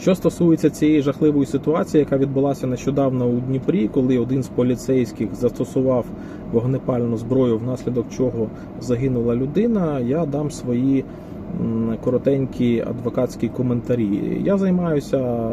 Що стосується цієї жахливої ситуації, яка відбулася нещодавно у Дніпрі, коли один з поліцейських застосував вогнепальну зброю, внаслідок чого загинула людина, я дам свої коротенькі адвокатські коментарі. Я займаюся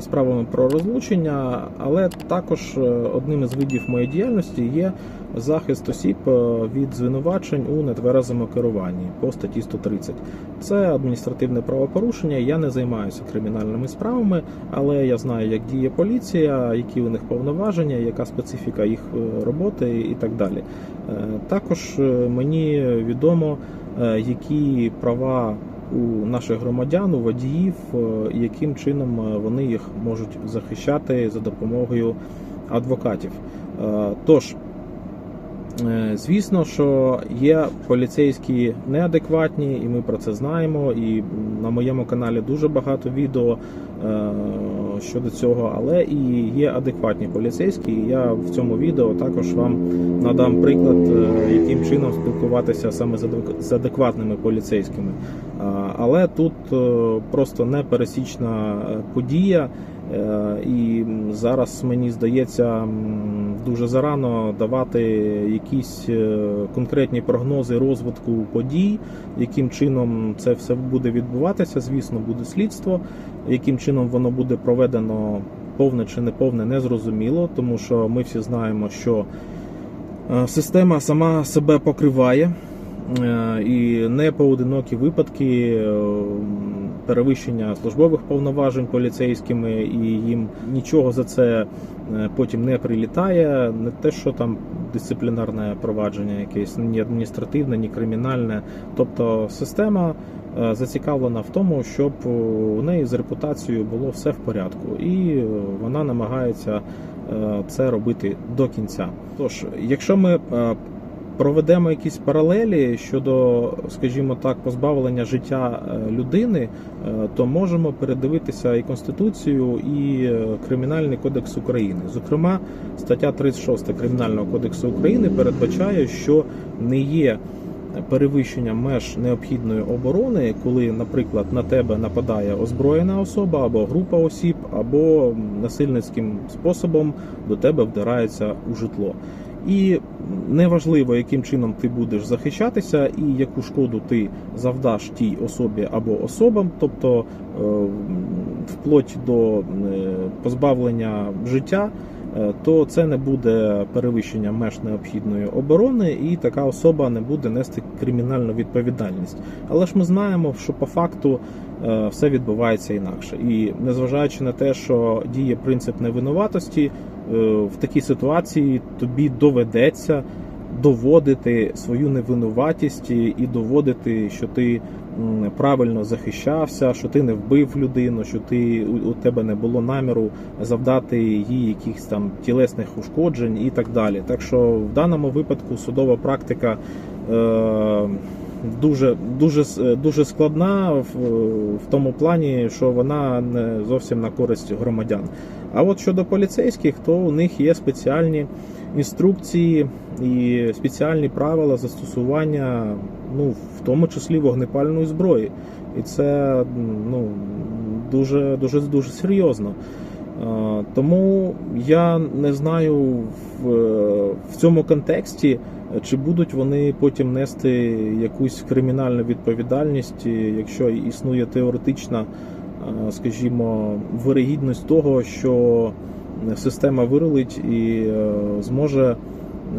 справами про розлучення, але також е, одним із видів моєї діяльності є захист осіб е, від звинувачень у нетверезому керуванні по статті 130. Це адміністративне правопорушення. Я не займаюся кримінальними справами, але я знаю, як діє поліція, які у них повноваження, яка специфіка їх е, роботи і так далі. Е, Також е, мені відомо, е, які права у наших громадян, у водіїв, е, яким чином е, вони їх можуть захищати за допомогою адвокатів. Е, Тож, Звісно, що є поліцейські неадекватні, і ми про це знаємо. І на моєму каналі дуже багато відео щодо цього, але і є адекватні поліцейські. І я в цьому відео також вам надам приклад, е, яким чином спілкуватися саме з адекватними поліцейськими. Але тут е, просто непересічна е, подія. І зараз мені здається дуже зарано давати якісь конкретні прогнози розвитку подій, яким чином це все буде відбуватися. Звісно, буде слідство, яким чином воно буде проведено повне чи не повне, незрозуміло, тому що ми всі знаємо, що е, система сама себе покриває. Е, І не поодинокі випадки е, перевищення службових повноважень поліцейськими, і їм нічого за це потім не прилітає. Не те, що там дисциплінарне провадження, якесь ні адміністративне, ні кримінальне. Тобто система зацікавлена в тому, щоб у неї з репутацією було все в порядку, і е, вона намагається е, це робити до кінця. Тож, якщо ми е, проведемо якісь паралелі щодо, скажімо так, позбавлення життя е, людини, е, то можемо передивитися і Конституцію, і е, Кримінальний кодекс України. Зокрема, стаття 36 Кримінального кодексу України передбачає, що не є перевищення меж необхідної оборони, коли, наприклад, на тебе нападає озброєна особа або група осіб, або насильницьким способом до тебе вдирається у житло. І неважливо, яким чином ти будеш захищатися, і яку шкоду ти завдаш тій особі або особам, тобто е, вплоть до е, позбавлення життя, то це не буде перевищення меж необхідної оборони, і така особа не буде нести кримінальну відповідальність. Але ж ми знаємо, що по факту е, все відбувається інакше. І незважаючи на те, що діє принцип невинуватості, е, в такій ситуації тобі доведеться доводити свою невинуватість і доводити, що ти правильно захищався, що ти не вбив людину, що ти у, тебе не було наміру завдати їй якихось там тілесних ушкоджень і так далі. Так що в даному випадку судова практика. Е, Дуже дуже дуже складна в, в тому плані, що вона не зовсім на користь громадян. А от щодо поліцейських, то у них є спеціальні інструкції і спеціальні правила застосування, ну в тому числі вогнепальної зброї, і це ну дуже дуже дуже серйозно. Тому я не знаю в, в цьому контексті, чи будуть вони потім нести якусь кримінальну відповідальність, якщо існує теоретична, скажімо, вирогідність того, що система вирулить і е, зможе,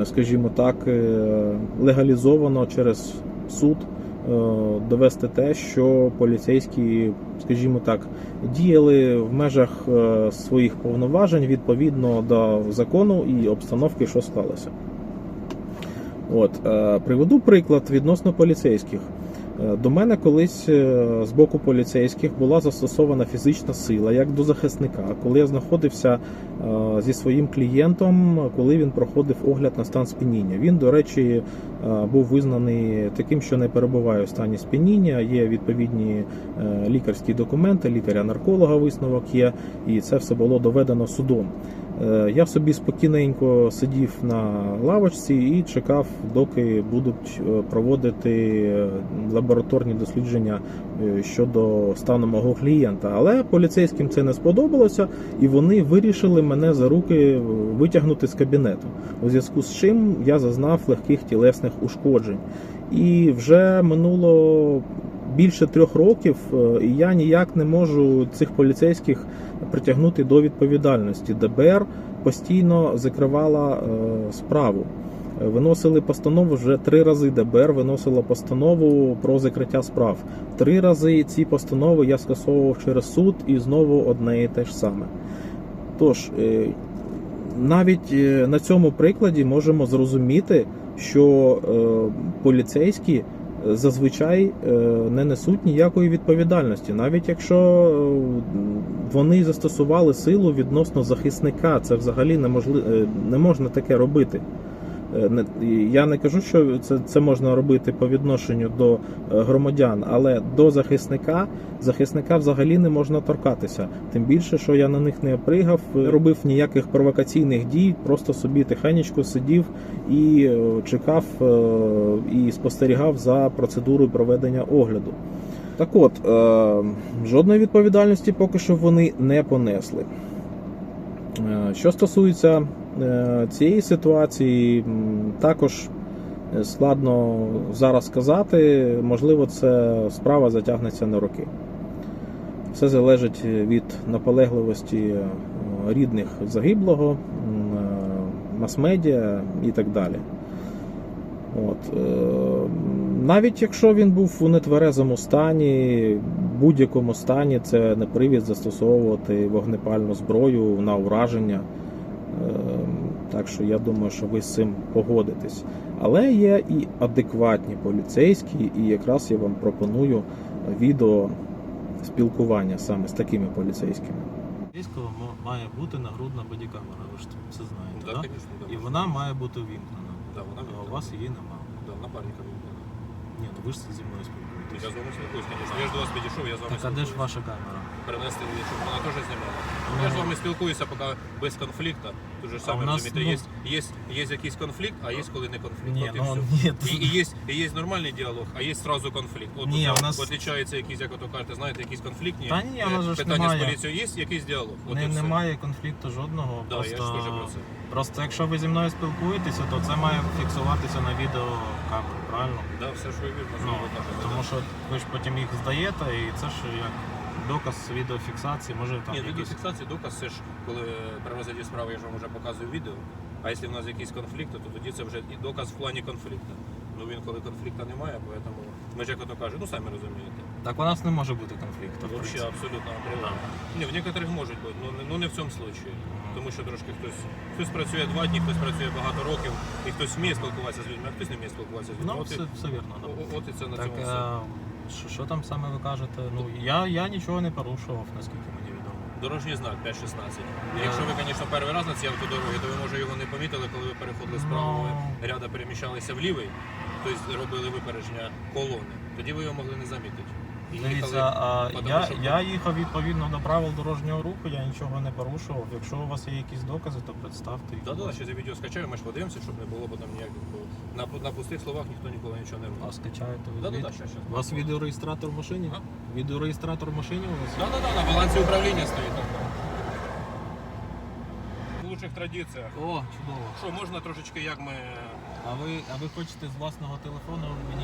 е, скажімо так, е, легалізовано через суд е, довести те, що поліцейські, скажімо так, діяли в межах е, своїх повноважень відповідно до закону і обстановки, що сталося. От е, приведу приклад відносно поліцейських. Е, До мене колись е, з боку поліцейських була застосована фізична сила як до захисника, коли я знаходився е, зі своїм клієнтом, коли він проходив огляд на стан сп'яніння. Він, до речі, був визнаний таким, що не перебуває в стані сп'яніння. Є відповідні лікарські документи, лікаря-нарколога висновок є, і це все було доведено судом. Е, Я собі спокійненько сидів на лавочці і чекав, доки будуть е, проводити е, лабораторні дослідження щодо стану мого клієнта. Але поліцейським це не сподобалося, і вони вирішили мене за руки витягнути з кабінету. У зв'язку з чим я зазнав легких тілесних ушкоджень. І вже минуло більше трьох років, е, і я ніяк не можу цих поліцейських притягнути до відповідальності. ДБР постійно закривала е, справу. Е, Виносили постанову вже три рази. ДБР виносило постанову про закриття справ. Три рази ці постанови я скасовував через суд і знову одне і те ж саме. Тож, навіть на цьому прикладі можемо зрозуміти, що поліцейські зазвичай е, не несуть ніякої відповідальності, навіть якщо е, вони застосували силу відносно захисника, це взагалі неможливо, не можна таке робити. Е, Я не кажу, що це, це можна робити по відношенню до е, громадян, але до захисника захисника взагалі не можна торкатися. Тим більше, що я на них не пригав, не робив ніяких провокаційних дій, просто собі тихенечко сидів і е, чекав і спостерігав за процедурою проведення огляду. Так от, жодної відповідальності поки що вони не понесли. Що стосується цієї ситуації, також е, складно зараз сказати. Можливо, це справа затягнеться на роки. Все залежить від наполегливості е, рідних загиблого, е, мас-медіа і так далі. От. е, Навіть якщо він був у нетверезому стані, будь-якому стані, це не привід застосовувати вогнепальну зброю на ураження. Е, Так що я думаю, що ви з цим погодитесь. Але є і адекватні поліцейські, і якраз я вам пропоную відео спілкування саме з такими поліцейськими. Поліцейського мо- має бути нагрудна бодікамера, ви ж це знаєте, Да, да? конечно, да. І вона має бути вімкнена. Да, вона А у вас її немає. Да, напарника вимкнена. Ні, вы ви ж зі мною Я спілкуєтесь. з вами. Я ж до вас підійшов, я з вами Так, а де ж ваша камера? Перенести, щоб вона теж знімала. Я ж з вами спілкуюся, поки без конфлікту. Тут же саме у нас, розумієте, ну- є, є, є якийсь конфлікт, а є коли не конфлікт. Ні, От і ну все. ні. І, і, є, і є нормальний діалог, а є сразу конфлікт. От Ні, у нас- отличаються якісь, як ото кажете, знаєте, якісь конфліктні Та ні, у нас же ж питання немає. з поліцією є, якийсь діалог. От Не, і все. немає конфлікту жодного. Да, я ж просто, теж про це. просто якщо ви зі мною спілкуєтеся, то це має фіксуватися на відеокамеру, правильно? Да, все ж ви вірно, Ну, що тому що ви ж потім їх здаєте, і це ж як доказ відеофіксації, може там Ні, якісь... відеофіксації доказ це ж коли при розгляді справи я ж вам вже показую відео. А якщо в нас якісь конфлікти, то тоді це вже і доказ в плані конфлікту. Ну він коли конфлікту немає, тому ми ж як ото кажуть, ну самі розумієте. Так у нас не може бути конфлікту. Взагалі абсолютно апріорі. Ні, в некоторих можуть бути, ну не, ну не в цьому случаї. Тому що трошки хтось хтось працює два дні, хтось працює багато років, і хтось вміє спілкуватися з людьми, а хтось не вміє спілкуватися з людьми. Ну, От, все, все вірно. да. о- от і це на Так, цьому все. Е, що, що там саме ви кажете? Ну, я, я нічого не порушував, наскільки мені відомо. Дорожній знак 5.16. Я- Якщо ви, звісно, перший раз на цій автодорозі, то ви може його не помітили, коли ви переходили з Ну. правого ряду, переміщалися в лівий, тобто робили випередження колони. Тоді ви його могли не замітити. Дивіться, а я, я їхав відповідно до правил дорожнього руху, я нічого не порушував. Якщо у вас є якісь докази, то представте їх. Да, да, ще за відео скачаю, ми ж подивимося, щоб не було потім ніяких. бо На, на пустих словах ніхто ніколи нічого не А скачаєте ви? Да, да, да, щас, щас. У вас відеореєстратор в машині? А? Відеореєстратор в машині у вас? Да, да, да, на балансі управління стоїть. В лучших традиціях. О, чудово. Що, можна трошечки, як ми. А ви, а ви хочете з власного телефону мені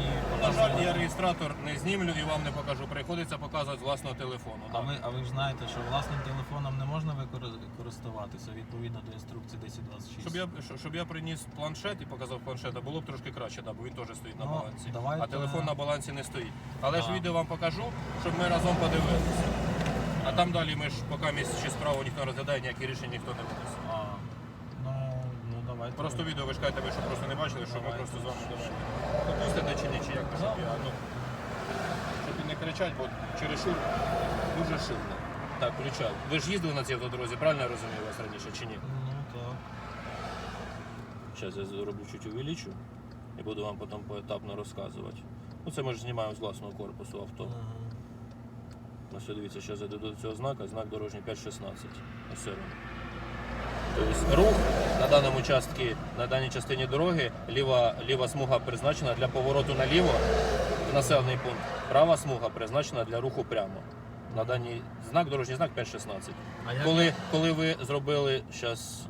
жаль, я реєстратор не знімлю і вам не покажу. Приходиться показувати з власного телефону. А ви, а ви ж знаєте, що власним телефоном не можна викори- користуватися відповідно до інструкції 1026. Щоб я, щоб- щоб я приніс планшет і показав планшет, а було б трошки краще, да, бо він теж стоїть на Ну, балансі. давайте- А телефон на балансі не стоїть. Але ж відео вам покажу, щоб ми разом подивилися. А там далі ми ж поки місць чи справу ніхто не розглядає, ніякі рішення ніхто не винесе. А. Просто відео ви ж кажете, ви що просто не бачили, що ми просто з вами давайте. Допустите чи ні, чи як щоб я, ну, щоб і не кричать, бо через шур дуже шумно. Так, включай. Ви ж їздили на цій автодорозі, правильно я розумію вас раніше чи ні? Ну так. Зараз я зроблю чуть увеличу і буду вам потім поетапно розказувати. Ну це ми ж знімаємо з власного корпусу авто. Ага. Ось дивіться, зараз я до цього знака, знак дорожній 5.16. Ось. Тобто рух на даному участку, на даній частині дороги, ліва, ліва смуга призначена для повороту наліво в населений пункт. Права смуга призначена для руху прямо. На даний знак, дорожній знак 5.16. А як Коли, коли ви зробили зараз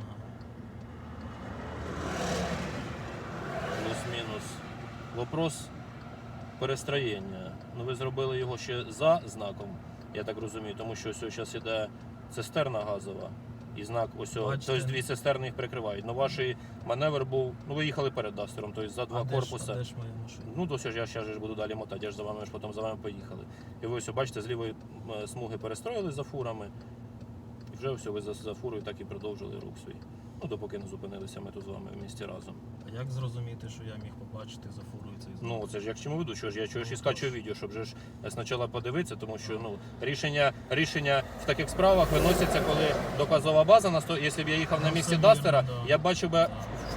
плюс-мінус вопрос перестроєння. Ну ви зробили його ще за знаком, я так розумію, тому що ось зараз іде цистерна газова. І знак ось Бачите. тобто дві цистерни їх прикривають. Ну ваш маневр був, ну ви їхали перед Дастером, тобто за два а де. Ж, а де ж моя машина? Ну, то ж я ще ж буду далі мотати, я ж за вами ж потім за вами поїхали. І ви ось бачите, з лівої смуги перестроїли за фурами. І вже все, ви за, за фурою так і продовжили рух свій. Ну, допоки не зупинилися ми тут з вами в місті разом. А як зрозуміти, що я міг побачити за фурою цей знак? Ну, це ж я к чому веду, що ж я чого ж і скачу відео, щоб же ж спочатку подивитися, тому що ну, рішення, рішення в таких справах виносяться, коли доказова база на сто. Якщо б я їхав на місці Дастера, да. я б бачив би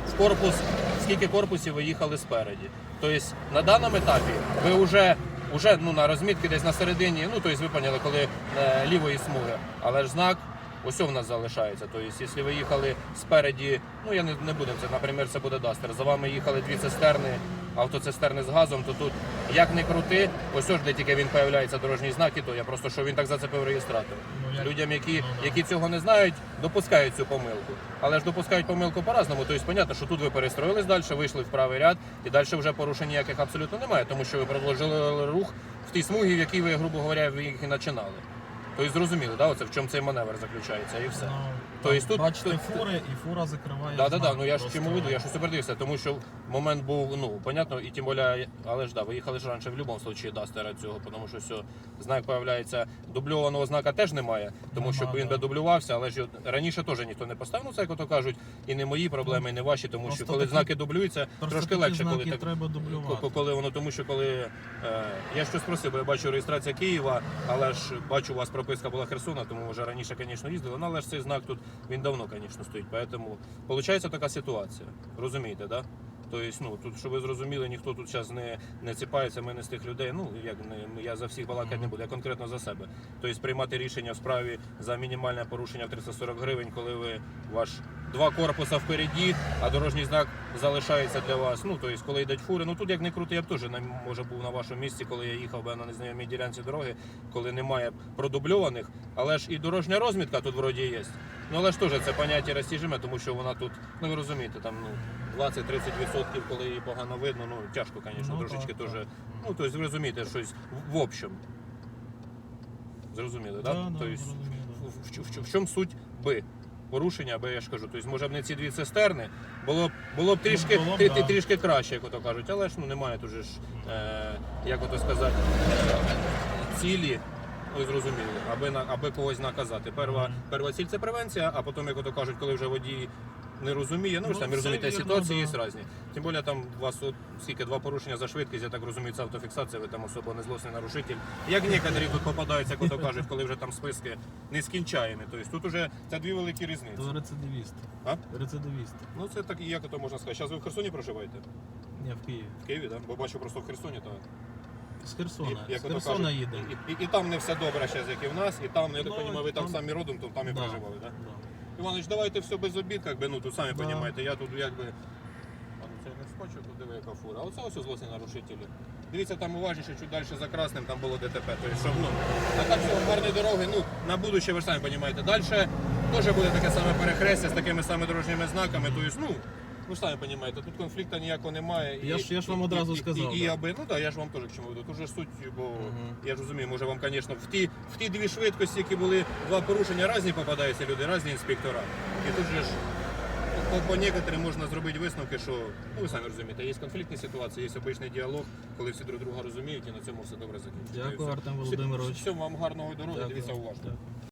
в корпус, скільки корпусів ви їхали спереді. Тобто на даному етапі ви вже, вже ну, на розмітки десь на середині, ну тобто ви поняли, коли е, лівої смуги, але ж знак. Ось в нас залишається. Тобто, якщо ви їхали спереді, ну я не, не буду це, наприклад, це буде Дастер. За вами їхали дві цистерни, автоцистерни з газом, то тут як не крути, ось ж де тільки він появляється дорожній знак, і то я просто що він так зацепив реєстратор. Ну, Людям, які, Ну, які цього не знають, допускають цю помилку. Але ж допускають помилку по-разному. Тобто, понятно, що тут ви перестроїлись далі, вийшли в правий ряд, і далі вже порушень ніяких абсолютно немає, тому що ви продовжили рух в тій смугі, в якій ви, грубо говоря, їх і починали. Тобто зрозуміли, да, оце в чому цей маневр заключається, і все. То есть там, тут- бачите тут- фури, і фура закриває. Да, да, да. Ну я ж чому веду, я щось передивився, тому що момент був, ну, понятно, і тим більше, але ж да, ви їхали ж раніше в будь-якому випадку Дастера цього, тому що все, знак появляється, дубльованого знака теж немає, тому що він да. би дублювався, але ж раніше теж ніхто не поставив, ну це як ото кажуть, і не мої проблеми, і не ваші, тому що коли такі- знаки дублюються, трошки легше, коли так. треба дублювати. Коли воно, тому що коли е, я щось просив, бо я бачу реєстрація Києва, але ж бачу, у вас прописка була Херсона, тому вже раніше, звісно, їздили. Ну, але ж цей знак тут він давно, звісно, стоїть. Поэтому виходить така ситуація. Розумієте, да? Тобто, ну тут, щоб ви зрозуміли, ніхто тут зараз не, не ціпається, ми не з тих людей. Ну як не я за всіх балакати не буду, я конкретно за себе. Тобто приймати рішення в справі за мінімальне порушення в 340 гривень, коли ви ваш два корпуса впереді, а дорожній знак залишається для вас. Ну тобто, коли йдуть фури, ну тут як не крути, я б теж може був на вашому місці, коли я їхав би на незнайомій ділянці дороги, коли немає продубльованих, але ж і дорожня розмітка тут вроді є. Ну але ж теж це поняття розтяжиме, тому що вона тут, ну ви розумієте, там ну 20-30%, коли її погано видно, ну тяжко, звісно, Ну, трошечки теж. Ну тобто ви розумієте, щось в, в общем. Зрозуміли, Да, так? да, Тобто, зрозуміло. в, в, в, в чому суть би порушення, аби я ж кажу, тобто, може б не ці дві цистерни, було б було б трішки, було б, трі- да. трішки краще, як ото кажуть, але ж ну немає тут же ж, е, як ото сказати, цілі. Ви зрозуміли, аби на аби когось наказати. Перва, перва ціль це превенція, а потім, як ото кажуть, коли вже водій не розуміє, ну ви ж Ну, самі це розумієте, вірно, ситуації да. є різні. Тим більше там у вас от скільки два порушення за швидкість, я так розумію, це автофіксація, ви там особо не злосний нарушитель. Як некоторі тут попадаються, як ото кажуть, коли вже там списки нескінчаємі. Тобто тут уже це дві великі різниці. То рецидивісти. А? Рецидивісти. Ну це так, як ото можна сказати. Зараз ви в Херсоні проживаєте? Ні, в Києві. В Києві, так? Бо бачу просто в Херсоні, то З Херсона. і, як З ото Херсона кажуть, їде. І, і, і там не все добре зараз, як і в нас, і там, я так Ну, розумію, ви там там- самі родом, то там і Да, проживали, так? да. Іванович, давайте все без обід, як би, ну тут самі розумієте, я тут якби. А ну це я не скочу, тут диви, яка фура. А оце ось злосні нарушителі. Дивіться, там уважніше, чуть далі за красним, там було ДТП. Тобто, щоб, ну, а так все, гарні дороги, ну, на будущее, ви ж самі розумієте. Далі теж буде таке саме перехрестя з такими самими дорожніми знаками. Тобто, ну, ви ж самі розумієте, тут конфлікту ніякого немає. Я ж- я ж вам одразу сказав, І, і, да. аби, ну так, я ж вам теж к чому веду. Тут же суть, бо Мгм. я ж розумію, може вам, звісно, в ті, в ті дві швидкості, які були два порушення, різні попадаються люди, різні інспектора. І тут же ж по, по некоторим можна зробити висновки, що ну ви самі розумієте, є конфліктні ситуації, є обичний діалог, коли всі друг друга розуміють, і на цьому все добре закінчиться. І Дякую, все. Артем Володимирович. Всім вам гарного дороги, Дякую. дивіться уважно. Дякую.